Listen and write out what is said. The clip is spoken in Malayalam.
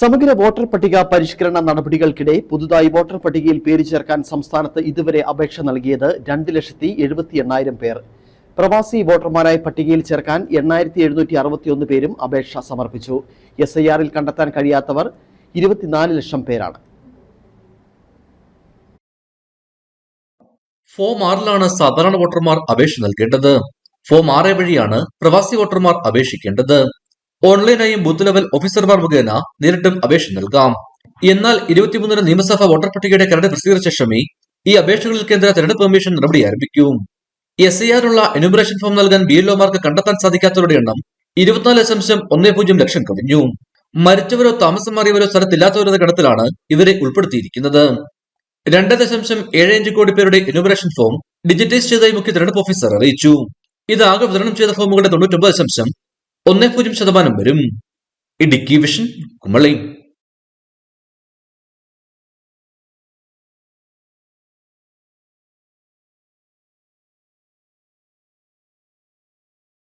സമഗ്ര വോട്ടർ പട്ടിക പരിഷ്കരണ നടപടികൾക്കിടെ പുതുതായി വോട്ടർ പട്ടികയിൽ പേര് ചേർക്കാൻ സംസ്ഥാനത്ത് ഇതുവരെ അപേക്ഷ നൽകിയത് രണ്ട് ലക്ഷത്തി എഴുപത്തി എണ്ണായിരം പേർ. പ്രവാസി വോട്ടർമാരായ പട്ടികയിൽ ചേർക്കാൻ എണ്ണായിരത്തി എഴുന്നൂറ്റി അറുപത്തിയൊന്ന് പേരും അപേക്ഷ സമർപ്പിച്ചു. എസ് ഐ ആറിൽ കണ്ടെത്താൻ കഴിയാത്തവർ ഇരുപത്തിനാല് ലക്ഷം പേരാണ്. ഫോം ആറിലാണ് സാധാരണ വോട്ടർമാർ അപേക്ഷ നൽകേണ്ടത്. ഫോം ആറ് വഴിയാണ് പ്രവാസി വോട്ടർമാർ അപേക്ഷിക്കേണ്ടത്. ഓൺലൈനായും ബൂത്ത് ലെവൽ ഓഫീസർമാർ മുഖേന നേരിട്ടും അപേക്ഷ നൽകാം. എന്നാൽ ഇരുപത്തിമൂന്നിന് നിയമസഭാ വോട്ടർ പട്ടികയുടെ കരട് പ്രസിദ്ധീകരിച്ച ശേഷമേ ഈ അപേക്ഷകളിൽ കേന്ദ്ര തെരഞ്ഞെടുപ്പ് കമ്മീഷൻ നടപടി ആരംഭിക്കും. എസ് ഐ ആറുള്ള എനുമറേഷൻ ഫോം നൽകാൻ ബി എൽഒമാർക്ക് കണ്ടെത്താൻ സാധിക്കാത്തവരുടെ എണ്ണം ഇരുപത്തിനാല് ദശാംശം ഒന്നേ പൂജ്യം ലക്ഷം കവിഞ്ഞു. മരിച്ചവരോ താമസം മാറിയവരോ സ്ഥലത്തില്ലാത്തവരുടെ കടത്തിലാണ് ഇവരെ ഉൾപ്പെടുത്തിയിരിക്കുന്നത്. രണ്ട് ദശാംശം ഏഴ് അഞ്ച് കോടി പേരുടെ എനുമറേഷൻ ഫോം ഡിജിറ്റൈസ് ചെയ്തതായി മുഖ്യ തെരഞ്ഞെടുപ്പ് ഓഫീസർ അറിയിച്ചു. ഇതാകെ വിതരണം ചെയ്ത ഫോമുകളുടെ തൊണ്ണൂറ്റൊമ്പത് ദശാംശം ഒന്നേ പൂജ്യം ശതമാനം വരും. ഇടുക്കി വിഷൻ കുമളി.